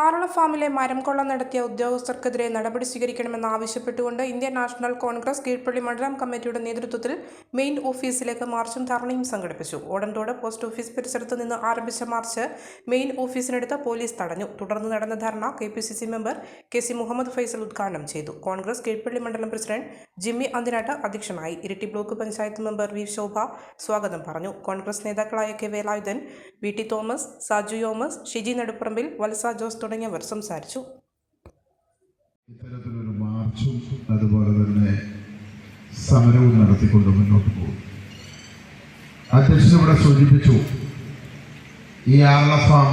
ആറള ഫാമിലെ മരം നടത്തിയ ഉദ്യോഗസ്ഥർക്കെതിരെ നടപടി സ്വീകരിക്കണമെന്ന് ആവശ്യപ്പെട്ടുകൊണ്ട് ഇന്ത്യൻ നാഷണൽ കോൺഗ്രസ് കീഴ്പള്ളി മണ്ഡലം കമ്മിറ്റിയുടെ നേതൃത്വത്തിൽ മെയിൻ ഓഫീസിലേക്ക് മാർച്ചും ധർണയും സംഘടിപ്പിച്ചു. ഓടൻതോട് പോസ്റ്റ് ഓഫീസ് പരിസരത്ത് നിന്ന് ആരംഭിച്ച മാർച്ച് മെയിൻ ഓഫീസിനടുത്ത് പോലീസ് തടഞ്ഞു. തുടർന്ന് നടന്ന dharna K P C C member K C Muhammad Faisal ഉദ്ഘാടനം ചെയ്തു. കോൺഗ്രസ് കീഴ്പള്ളി മണ്ഡലം പ്രസിഡന്റ് ജിമ്മി അന്തിനാട്ട് അധ്യക്ഷനായി. Iritty block panchayat member V Shobha സ്വാഗതം പറഞ്ഞു. കോൺഗ്രസ് നേതാക്കളായ K Velayudhan V T Thomas Saju Yomas Shiji Naduparambil Valsa Jose തുടങ്ങിയവർ സംസാരിച്ചു. ഇത്തരത്തിലൊരു മാർച്ചും അതുപോലെ തന്നെ സമരവും നടത്തിക്കൊണ്ട് മുന്നോട്ട് പോകും. അധ്യക്ഷൻ ഇവിടെ സൂചിപ്പിച്ചു ഈ ആർല ഫാം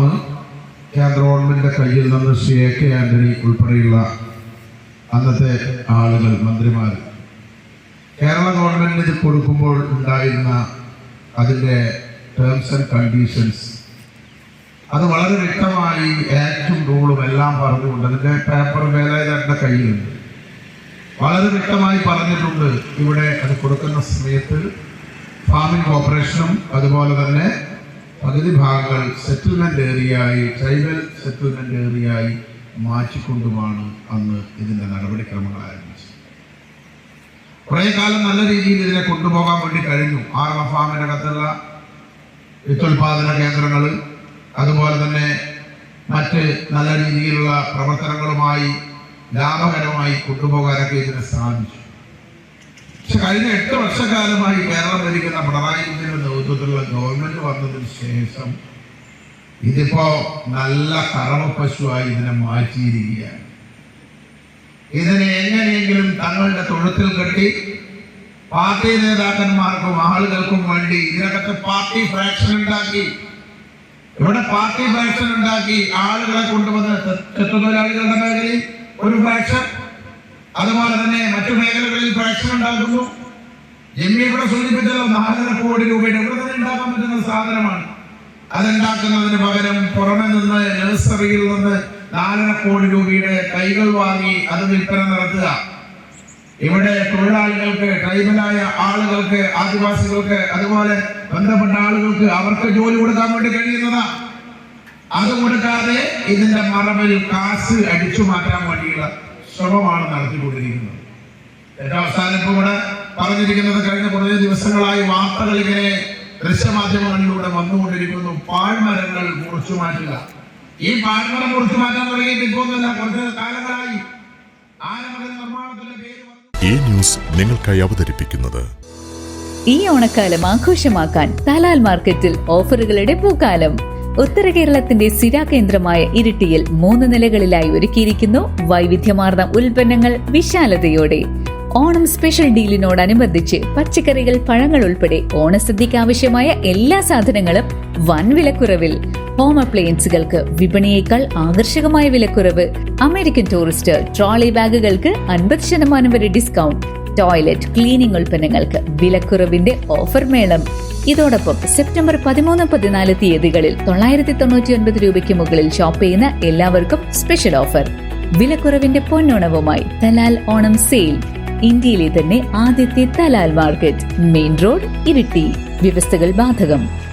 കേന്ദ്ര ഗവൺമെന്റിന്റെ കയ്യിൽ നിന്ന് ശ്രീ എ കെ ആന്റണി ഉൾപ്പെടെയുള്ള അന്നത്തെ ആളുകൾ മന്ത്രിമാർ കേരള ഗവൺമെന്റിന് ഇത് കൊടുക്കുമ്പോൾ ഉണ്ടായിരുന്ന അതിന്റെ ടേംസ് ആൻഡ് കണ്ടീഷൻസ് അത് വളരെ വ്യക്തമായി ആക്ടും റൂളും എല്ലാം പറഞ്ഞുകൊണ്ട് അതിന്റെ പേപ്പർ വേലായുധന്റെ കയ്യിലുണ്ട്. വളരെ വ്യക്തമായി പറഞ്ഞിട്ടുണ്ട് ഇവിടെ അത് കൊടുക്കുന്ന സമയത്ത് ഫാമിംഗ് കോർപ്പറേഷനും അതുപോലെ തന്നെ പകുതി ഭാഗങ്ങൾ സെറ്റിൽമെന്റ് ഏരിയയായി ട്രൈബൽ സെറ്റിൽമെന്റ് ഏരിയയായി മാറ്റിക്കൊണ്ടുമാണ് അന്ന് ഇതിന്റെ നടപടിക്രമങ്ങൾ ആരംഭിച്ചത്. കുറേ കാലം നല്ല രീതിയിൽ ഇതിനെ കൊണ്ടുപോകാൻ വേണ്ടി കഴിഞ്ഞു. ആറള ഫാമിനകത്തുള്ള വിത്തുൽപാദന കേന്ദ്രങ്ങൾ അതുപോലെ തന്നെ മറ്റ് നല്ല പ്രവർത്തനങ്ങളുമായി ലാഭകരമായി കൊണ്ടുപോകാനൊക്കെ ഇതിന് സാധിച്ചു പക്ഷെ കഴിഞ്ഞ എട്ട് വർഷക്കാലമായി കേരളം ഭരിക്കുന്ന പിണറായി വിജയന്റെ നേതൃത്വത്തിലുള്ള ഗവൺമെന്റ് വന്നതിന് ശേഷം ഇതിപ്പോ നല്ല കറവ പശുവായി ഇതിനെ മാറ്റിയിരിക്കുകയാണ്. ഇതിനെ എങ്ങനെയെങ്കിലും തങ്ങളുടെ തൊഴുത്തിൽ കെട്ടി പാർട്ടി നേതാക്കന്മാർക്കും ആളുകൾക്കും വേണ്ടി ഇതിനകത്ത് പാർട്ടി ഫ്രാക്ഷൻ ഉണ്ടാക്കി ഇവിടെ പാർട്ടി ഫ്രാക്ഷൻ ഉണ്ടാക്കി ആളുകളെ കൊണ്ടുവന്ന് തൊഴിലാളികളുടെ മേഖലയിൽ ഒരു ഫ്രാക്ഷൻ അതുപോലെ തന്നെ മറ്റു മേഖലകളിൽ ഫ്രാക്ഷൻ ഉണ്ടാക്കുന്നു ജമ്മി ഇവിടെ സൂചിപ്പിച്ചല്ലോ നാലര കോടി രൂപയുടെ ഇവിടെ തന്നെ ഉണ്ടാക്കാൻ പറ്റുന്ന സാധനമാണ്. അതുണ്ടാക്കുന്നതിന് പകരം പുറമെ നിന്ന് നഴ്സറിയിൽ നിന്ന് നാലര കോടി രൂപയുടെ കൈകൾ വാങ്ങി അത് വിൽപ്പന നടത്തുക. ഇവിടെ തൊഴിലാളികൾക്ക് ട്രൈബലായ ആളുകൾക്ക് ആദിവാസികൾക്ക് അതുപോലെ ബന്ധപ്പെട്ട ആളുകൾക്ക് അവർക്ക് ജോലി കൊടുക്കാൻ വേണ്ടി കഴിയുന്നതാ. അത് കൊടുക്കാതെ ഇതിന്റെ മറവിൽ കാസ് അടിച്ചു മാറ്റാൻ വേണ്ടിയുള്ള ശ്രമമാണ് നടത്തിക്കൊണ്ടിരിക്കുന്നത്. ഏറ്റവും അവസാനം ഇപ്പൊ ഇവിടെ പറഞ്ഞിരിക്കുന്നത് കഴിഞ്ഞ കുറേ ദിവസങ്ങളായി വാർത്തകൾ ഇങ്ങനെ ദൃശ്യമാധ്യമങ്ങളിലൂടെ വന്നുകൊണ്ടിരിക്കുന്നു. പാഴ്മരങ്ങൾ മുറിച്ചു മാറ്റുക. ഈ പാഴ്മരം മുറിച്ചു മാറ്റാൻ തുടങ്ങിയിട്ട് ഇപ്പോൾ കുറച്ച് കാലങ്ങളായി. ന്യൂസ് നിങ്ങൾക്കായി അവതരിപ്പിക്കുന്നത്. ഈ ഓണക്കാലം ആഘോഷമാക്കാൻ തലാൽ മാർക്കറ്റിൽ ഓഫറുകളുടെ പൂക്കാലം. ഉത്തര കേരളത്തിന്റെ സ്ഥിരാകേന്ദ്രമായ ഇരിട്ടിയിൽ മൂന്ന് നിലകളിലായി ഒരുക്കിയിരിക്കുന്നു വൈവിധ്യമാർന്ന ഉൽപ്പന്നങ്ങൾ വിശാലതയോടെ. ഓണം സ്പെഷ്യൽ ഡീലിനോടനുബന്ധിച്ച് പച്ചക്കറികൾ പഴങ്ങൾ ഉൾപ്പെടെ ഓണസദ്യക്ക് ആവശ്യമായ എല്ലാ സാധനങ്ങളും വൻ വിലക്കുറവിൽ. ഹോം അപ്ലയൻസുകൾക്ക് വിപണിയേക്കാൾ ആകർഷകമായ വിലക്കുറവ്. അമേരിക്കൻ ടൂറിസ്റ്റ് ട്രോളി ബാഗുകൾക്ക് അൻപത് ശതമാനം വരെ ഡിസ്കൗണ്ട്. ടോയ്ലറ്റ് ക്ലീനിംഗ് ഉൽപ്പന്നങ്ങൾക്ക് വിലക്കുറവിന്റെ ഓഫർ മേളം. ഇതോടൊപ്പം സെപ്റ്റംബർ പതിമൂന്ന് പതിനാല് തീയതികളിൽ തൊള്ളായിരത്തി തൊണ്ണൂറ്റി ഒൻപത് രൂപയ്ക്ക് മുകളിൽ ഷോപ്പ് ചെയ്യുന്ന എല്ലാവർക്കും സ്പെഷ്യൽ ഓഫർ. വിലക്കുറവിന്റെ പൊന്നോണവുമായി തലാൽ ഓണം സെയിൽ. ഇന്ത്യയിലെ തന്നെ ആദ്യത്തെ Talal market main road Iritty. വ്യവസ്ഥകൾ ബാധകം.